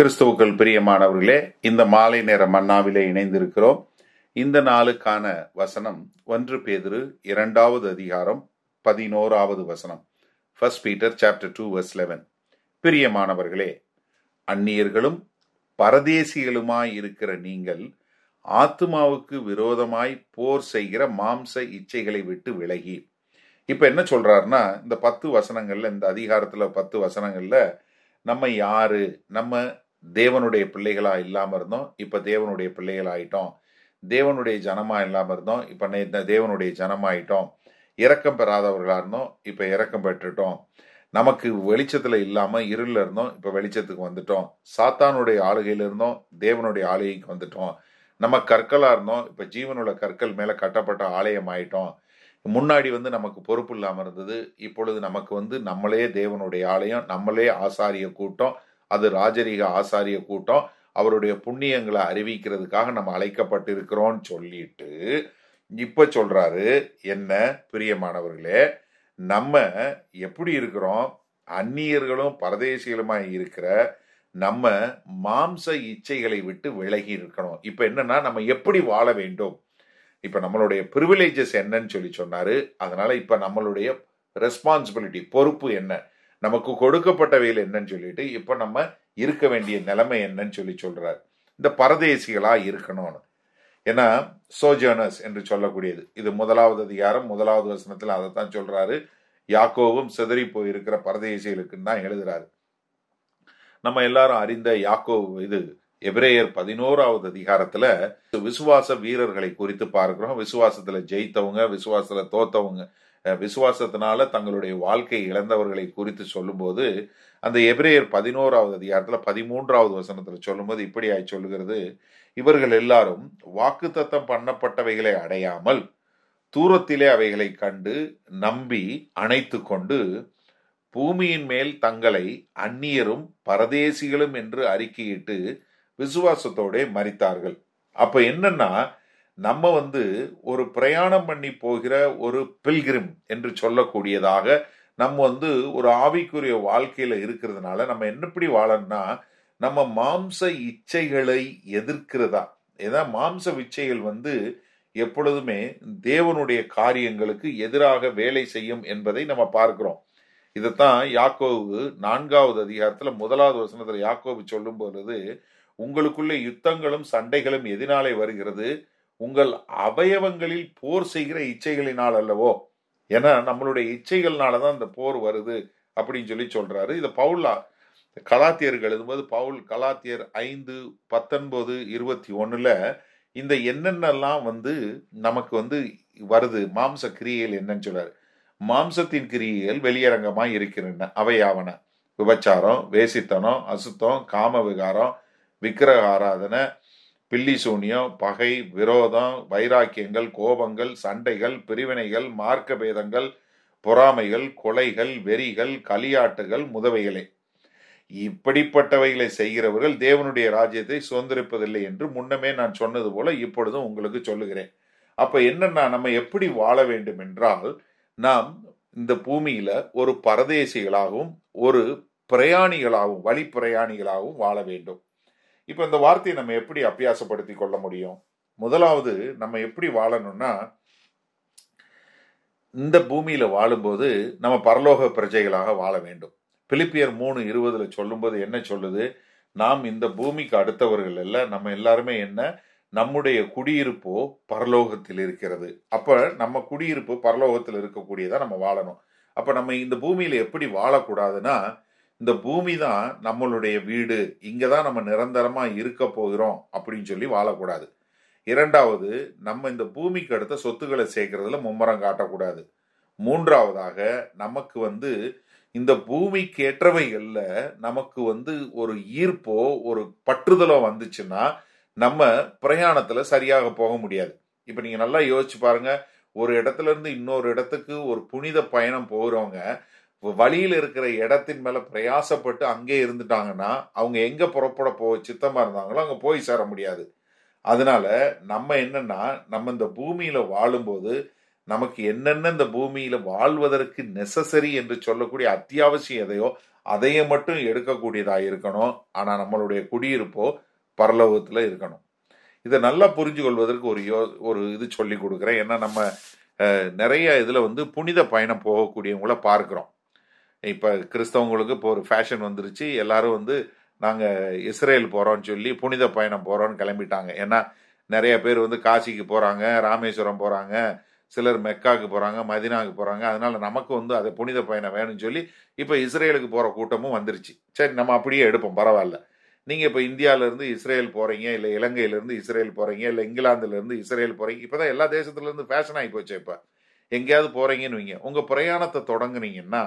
கிறிஸ்துவுக்கள் பிரியமானவர்களே இந்த மாலை நேர மன்னாவிலே இணைந்திருக்கிறோம். இந்த நாளுக்கான வசனம் ஒன்று பேதுரு இரண்டாவது அதிகாரம் பதினோராவது வசனம். First Peter chapter two verse eleven பிரியமானவர்களே அந்நியர்களும் பரதேசிகளுமாய் இருக்கிற நீங்கள் ஆத்துமாவுக்கு விரோதமாய் போர் செய்கிற மாம்ச இச்சைகளை விட்டு விலகி. இப்ப என்ன சொல்றாருன்னா இந்த பத்து வசனங்கள்ல இந்த அதிகாரத்துல பத்து வசனங்கள்ல நம்ம யாரு நம்ம தேவனுடைய பிள்ளைகளா இல்லாம இருந்தோம். இப்ப தேவனுடைய பிள்ளைகள் ஆயிட்டோம் தேவனுடைய ஜனமா இல்லாம இருந்தோம். இப்ப நே- தேவனுடைய ஜனமாயிட்டோம். இரக்கம் பெறாதவர்களா இருந்தோம். இப்ப இரக்கம் பெற்றுட்டோம். நமக்கு வெளிச்சத்துல இல்லாம இருளில் இருந்தோம். இப்ப வெளிச்சத்துக்கு வந்துட்டோம். சாத்தானுடைய ஆளுகையில இருந்தோம். தேவனுடைய ஆளுகைக்கு வந்துட்டோம். நம்ம கற்களா இருந்தோம். இப்ப ஜீவனுள்ள கற்கள் மேல கட்டப்பட்ட ஆலயம் ஆயிட்டோம் முன்னாடி வந்து நமக்கு பொறுப்பு இல்லாம இருந்தது. இப்பொழுது நமக்கு வந்து நம்மளே தேவனுடைய ஆலயம் நம்மளே ஆசாரிய கூட்டம் அது ராஜரீக ஆசாரிய கூட்டம். அவருடைய புண்ணியங்களை அறிவிக்கிறதுக்காக நம்ம அழைக்கப்பட்டிருக்கிறோம்னு சொல்லிட்டு இப்ப சொல்றாரு. என்ன பிரியமானவர்களே நம்ம எப்படி இருக்கிறோம்? அந்நியர்களும் பரதேசிகளுமாய் இருக்கிற நம்ம மாம்ச இச்சைகளை விட்டு விலகி இருக்கணும். இப்ப என்னன்னா நம்ம எப்படி வாழ வேண்டும்? இப்ப நம்மளுடைய ப்ரிவிலேஜஸ் என்னன்னு சொல்லி சொன்னாரு. அதனால இப்ப நம்மளுடைய ரெஸ்பான்சிபிலிட்டி பொறுப்பு என்ன? நமக்கு கொடுக்கப்பட்டவையில் என்னன்னு சொல்லிட்டு இப்ப நம்ம இருக்க வேண்டிய நிலைமை என்னன்னு சொல்லி சொல்றாரு. இந்த பரதேசிகளா இருக்கணும்னு. ஏன்னா சோஜனஸ் என்று சொல்லக்கூடியது. இது முதலாவது அதிகாரம் முதலாவது வசனத்துல அதைத்தான் சொல்றாரு. யாக்கோவும் சிதறி போயிருக்கிற பரதேசிகளுக்குன்னு தான் எழுதுறாரு. நம்ம எல்லாரும் அறிந்த யாக்கோ இது எபிரேயர் பதினோராவது அதிகாரத்துல விசுவாச வீரர்களை குறித்து பார்க்கிறோம். விசுவாசத்துல ஜெயித்தவங்க விசுவாசத்துல தோத்தவங்க. விசுவாசத்தினால தங்களுடைய வாழ்க்கை இழந்தவர்களை குறித்து சொல்லும்போது அந்த எபிரேயர் பதினோராவது அதிகாரத்தில் பதிமூன்றாவது வசனத்தில் சொல்லும்போது இப்படியாய் சொல்லுகிறது. இவர்கள் எல்லாரும் வாக்குத்தத்தம் பண்ணப்பட்டவைகளை அடையாமல் தூரத்திலே அவைகளை கண்டு நம்பி அணைத்து கொண்டு பூமியின் மேல் தங்களை அந்நியரும் பரதேசிகளும் என்று அறிக்கையிட்டு விசுவாசத்தோட மறித்தார்கள் அப்ப என்னன்னா நம்ம வந்து ஒரு பிரயாணம் பண்ணி போகிற ஒரு பில்கிரிம் என்று சொல்லக்கூடியதாக நம்ம வந்து ஒரு ஆவிக்குரிய வாழ்க்கையில இருக்கிறதுனால நம்ம என்னப்படி வாழணும்னா நம்ம மாம்ச இச்சைகளை எதிர்க்கிறதா? ஏன்னா மாம்ச இச்சைகள் வந்து எப்பொழுதுமே தேவனுடைய காரியங்களுக்கு எதிராக வேலை செய்யும் என்பதை நம்ம பார்க்கிறோம். இதைத்தான் யாக்கோவு நான்காவது அதிகாரத்துல முதலாவது வசனத்துல யாக்கோவு சொல்லும் பொழுது உங்களுக்குள்ளே யுத்தங்களும் சண்டைகளும் எதினாலே வருகிறது. உங்கள் அவயவங்களில் போர் செய்கிற இச்சைகளினால் அல்லவோ? ஏன்னா நம்மளுடைய இச்சைகள்னால தான் இந்த போர் வருது அப்படின்னு சொல்லி சொல்றாரு. இதை பவுலா கலாத்தியர்கள் எழுதும்போது பவுல் கலாத்தியர் ஐந்து பத்தொன்பது இருபத்தி ஒன்றில் இந்த என்னென்னலாம் வந்து நமக்கு வந்து வருது மாம்ச கிரியைகள் என்னன்னு சொல்றாரு. மாம்சத்தின் கிரியைகள் வெளியரங்கமாக இருக்கின்றன. அவையாவன விபச்சாரம் வேசித்தனம் அசுத்தம் காம விகாரம் விக்கிரக ஆராதனை பில்லி சூனியம் பகை விரோதம் வைராக்கியங்கள் கோபங்கள் சண்டைகள் பிரிவினைகள் மார்க்க பேதங்கள் பொறாமைகள் கொலைகள் வெறிகள் களியாட்டுகள் முதவைகளே. இப்படிப்பட்டவைகளை செய்கிறவர்கள் தேவனுடைய ராஜ்யத்தை சுதந்திரிப்பதில்லை என்று முன்னமே நான் சொன்னது போல இப்பொழுதும் உங்களுக்கு சொல்லுகிறேன். அப்ப என்னன்னா நம்ம எப்படி வாழ வேண்டும் என்றால் நாம் இந்த பூமியில ஒரு பரதேசிகளாகவும் ஒரு பிரயாணிகளாகவும் வழி பிரயாணிகளாகவும் வாழ வேண்டும். இப்போ இந்த வார்த்தையை நம்ம எப்படி அபியாசப்படுத்தி கொள்ள முடியும்? முதலாவது நம்ம எப்படி வாழணும்னா இந்த பூமியில வாழும்போது நம்ம பரலோக பிரஜைகளாக வாழ வேண்டும். பிலிப்பியர் மூணு இருபதுல சொல்லும்போது என்ன சொல்லுது? நாம் இந்த பூமிக்கு அடுத்தவர்கள் அல்ல நம்ம எல்லாருமே என்ன? நம்முடைய குடியிருப்போ பரலோகத்தில் இருக்கிறது. அப்ப நம்ம குடியிருப்பு பரலோகத்தில் இருக்கக்கூடியதா நம்ம வாழணும். அப்ப நம்ம இந்த பூமியில எப்படி வாழக்கூடாதுன்னா இந்த பூமி தான் நம்மளுடைய வீடு இங்க தான் நம்ம நிரந்தரமா இருக்க போகிறோம் அப்படின்னு சொல்லி வாழக்கூடாது. இரண்டாவது நம்ம இந்த பூமிக்கு அடுத்த சொத்துக்களை சேர்க்கறதுல மும்மரம் காட்டக்கூடாது. மூன்றாவதாக நமக்கு வந்து இந்த பூமிக்கு ஏற்றவைகளில் நமக்கு வந்து ஒரு ஈர்ப்போ ஒரு பற்றுதலோ வந்துச்சுன்னா நம்ம பிரயாணத்துல சரியாக போக முடியாது. இப்ப நீங்க நல்லா யோசிச்சு பாருங்க ஒரு இடத்துல இருந்து இன்னொரு இடத்துக்கு ஒரு புனித பயணம் போகிறவங்க வழியில் இருக்கிற இடத்தின் மேல பிரயாசப்பட்டு அங்கே இருந்துட்டாங்கன்னா அவங்க எங்க புறப்பட போ சித்தமா இருந்தாங்களோ அங்க போய் சேர முடியாது. அதனால நம்ம என்னன்னா நம்ம இந்த பூமியில வாழும்போது நமக்கு என்னென்ன இந்த பூமியில வாழ்வதற்கு நெசசரி என்று சொல்லக்கூடிய அத்தியாவசியம் எதையோ அதையே மட்டும் எடுக்கக்கூடியதா இருக்கணும். ஆனா நம்மளுடைய குடியிருப்போ பரலோகத்துல இருக்கணும். இதை நல்லா புரிஞ்சு கொள்வதற்கு ஒரு யோ ஒரு இது சொல்லி கொடுக்குறேன். ஏன்னா நம்ம நிறைய இதுல வந்து புனித பயணம் போகக்கூடியவங்கள பார்க்கிறோம். இப்போ கிறிஸ்தவங்களுக்கு இப்போ ஒரு ஃபேஷன் வந்துருச்சு. எல்லாரும் வந்து நாங்கள் இஸ்ரேல் போகிறோன்னு சொல்லி புனித பயணம் போகிறோன்னு கிளம்பிட்டாங்க. ஏன்னா நிறைய பேர் வந்து காசிக்கு போகிறாங்க ராமேஸ்வரம் போகிறாங்க சிலர் மெக்காவுக்கு போகிறாங்க மதினாவுக்கு போகிறாங்க அதனால நமக்கு வந்து அதை புனித பயணம் வேணும்னு சொல்லி இப்போ இஸ்ரேலுக்கு போகிற கூட்டமும் வந்துருச்சு. சரி நம்ம அப்படியே எடுப்போம். பரவாயில்ல. நீங்கள் இப்போ இந்தியாவிலேருந்து இஸ்ரேல் போகிறீங்க இல்லை இலங்கையிலேருந்து இஸ்ரேல் போகிறீங்க இல்லை இங்கிலாந்துலேருந்து இஸ்ரேல் போகிறீங்க இப்போ தான் எல்லா தேசத்துலேருந்து ஃபேஷன் ஆகி போச்சு இப்போ. எங்கேயாவது போகிறீங்கன்னு வைங்க. உங்கள் பிரயாணத்தை தொடங்குனீங்கன்னா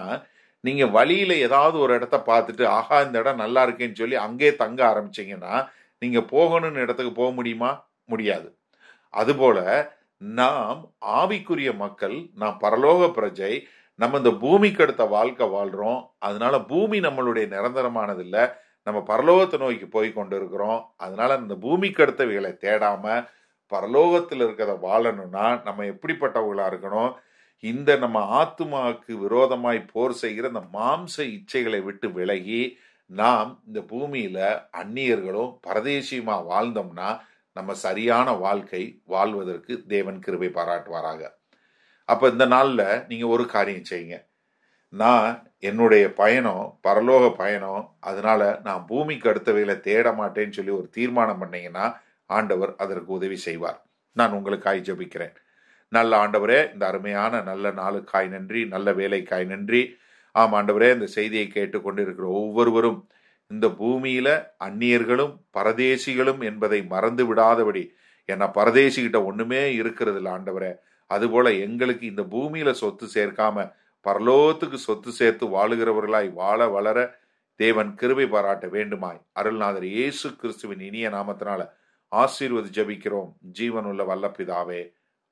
நீங்க வழியில ஏதாவது ஒரு இடத்த பார்த்துட்டு ஆஹா இந்த இடம் நல்லா இருக்கேன்னு சொல்லி அங்கே தங்க ஆரம்பிச்சீங்கன்னா நீங்க போகணும்னு இடத்துக்கு போக முடியுமா? முடியாது. அதுபோல நாம் ஆவிக்குரிய மக்கள் நாம் பரலோக பிரஜை நம்ம இந்த பூமிக்கு அடுத்த வாழ்க்கை வாழ்றோம். அதனால பூமி நம்மளுடைய நிரந்தரமானதில்ல. நம்ம பரலோகத்தை நோக்கி போய் கொண்டு இருக்கிறோம் அதனால இந்த பூமிக்கு அடுத்தவைகளை தேடாம பரலோகத்தில் இருக்கிறத வாழணும்னா நம்ம எப்படிப்பட்டவர்களாக இருக்கணும்? இந்த நம்ம ஆத்துமாவுக்கு விரோதமாய் போர் செய்கிற இந்த மாம்ச இச்சைகளை விட்டு விலகி நாம் இந்த பூமியில அந்நியர்களும் பரதேசியுமா வாழ்ந்தோம்னா நம்ம சரியான வாழ்க்கை வாழ்வதற்கு தேவன் கிருபை பாராட்டுவாராக. அப்ப இந்த நாள்ல நீங்க ஒரு காரியம் செய்யுங்க. நான் என்னுடைய பயணம் பரலோக பயணம் அதனால நான் பூமிக்கு அடுத்தவைகளை தேட மாட்டேன்னு சொல்லி ஒரு தீர்மானம் பண்ணீங்கன்னா ஆண்டவர் அதற்கு உதவி செய்வார். நான் உங்களுக்காய் ஜபிக்கிறேன். நல்ல ஆண்டவரே இந்த அருமையான நல்ல நாளுக்காய் நன்றி நல்ல வேலைக்காய் நன்றி. ஆம் ஆண்டவரே இந்த செய்தியை கேட்டுக்கொண்டிருக்கிற ஒவ்வொருவரும் இந்த பூமியில அந்நியர்களும் பரதேசிகளும் என்பதை மறந்து விடாதபடி. என்ன பரதேசிகிட்ட ஒண்ணுமே இருக்கிறது இல்ல ஆண்டவரே. அதுபோல எங்களுக்கு இந்த பூமியில சொத்து சேர்க்காம பரலோகத்துக்கு சொத்து சேர்த்து வாழுகிறவர்களாய் வாழ வளர தேவன் கிருபை பாராட்ட வேண்டுமாய். அருள்நாதர் இயேசு கிறிஸ்துவின் இனிய நாமத்தினால ஆசீர்வதி ஜெபிக்கிறோம். ஜீவனுள்ள வல்ல பிதாவே